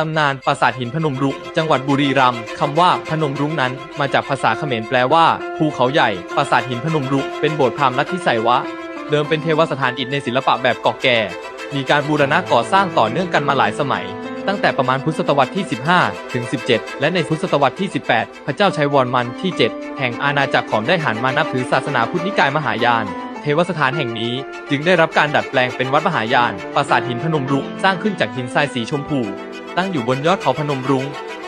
ตำนานปราสาทหินพนมรุ้งจังหวัดบุรีรัมย์คำว่าพนมรุ้งนั้น มาจากภาษาเขมรแปลว่า ภูเขาใหญ่ ปราสาทหินพนมรุ้งเป็นโบสถ์พราหมณ์ลัทธิไสยวะ เดิมเป็นเทวสถานอิฐในศิลปะแบบเก่าแก่ มีการบูรณะก่อสร้างต่อเนื่องกันมาหลายสมัย ตั้งแต่ประมาณพุทธศตวรรษที่ 15 ถึง 17 และในพุทธศตวรรษที่ 18 พระเจ้าชัยวรมันที่ 7 แห่งอาณาจักรขอมได้หันมานับถือศาสนาพุทธนิกายมหายานเทวสถานแห่งนี้จึงได้รับการดัดแปลงเป็นวัดมหายาน ปราสาทหินพนมรุ้งสร้างขึ้นจากหินทรายสีชมพู ตั้งอยู่บนยอดเขาพนมรุ้ง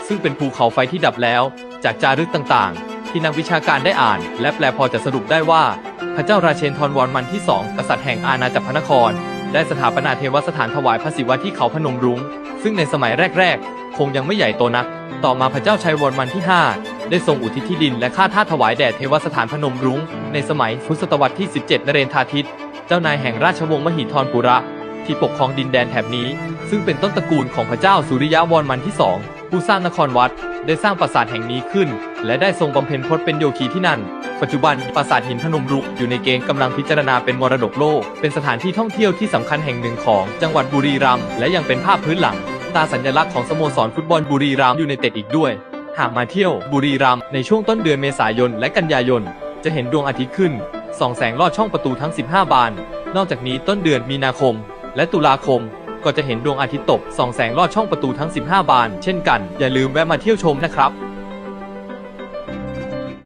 ซึ่งเป็นภูเขาไฟที่ดับแล้ว จากจารึกต่างๆ ที่นักวิชาการได้อ่าน และแปลพอจะสรุปได้ว่า พระเจ้าราเชนทรวรมันที่สองกษัตริย์แห่งอาณาจักรพระนคร ได้สถาปนาเทวสถานถวายพระศิวะที่เขาพนมรุ้ง ซึ่งในสมัยแรกๆ คงยังไม่ใหญ่โตนัก ต่อมาพระเจ้าชัยวรมันที่ 5 ได้ทรงอุทิศที่ดินและค่าท่าถวายแด่เทวสถานพนมรุ้ง ในสมัยพุทธศตวรรษที่ 17นเรนทาทิตเจ้านายแห่งราชวงศ์มหิธรปุระ ที่ปกครองดินแดนแถบนี้ ซึ่งเป็นต้นตระกูลของพระเจ้าสุริยะวรมันที่สองผู้สร้างนครวัด ได้สร้างปราสาทแห่งนี้ขึ้น และได้ทรงบำเพ็ญพจน์เป็นโยคีที่นั่น ปัจจุบันปราสาทหินพนมรุ้งอยู่ในเกณฑ์กำลังพิจารณาเป็นมรดกโลก เป็นสถานที่ท่องเที่ยวที่สำคัญแห่งหนึ่งของจังหวัดบุรีรัมย์และยังเป็นภาพพื้นหลังตาสัญลักษณ์ของสโมสรฟุตบอลบุรีรัมย์ยูไนเต็ดอีกด้วย หากมาเที่ยวบุรีรัมย์ในช่วงต้นเดือนเมษายนและกันยายน จะเห็นดวงอาทิตย์ขึ้นส่องแสงลอดช่องประตูทั้ง 15 บาน นอกจากนี้ต้นเดือนมีนาคม และตุลาคม ก็จะเห็นดวงอาทิตย์ตกส่องแสงลอดช่องประตูทั้ง 15 บาน เช่นกัน อย่าลืมแวะมาเที่ยวชมนะครับ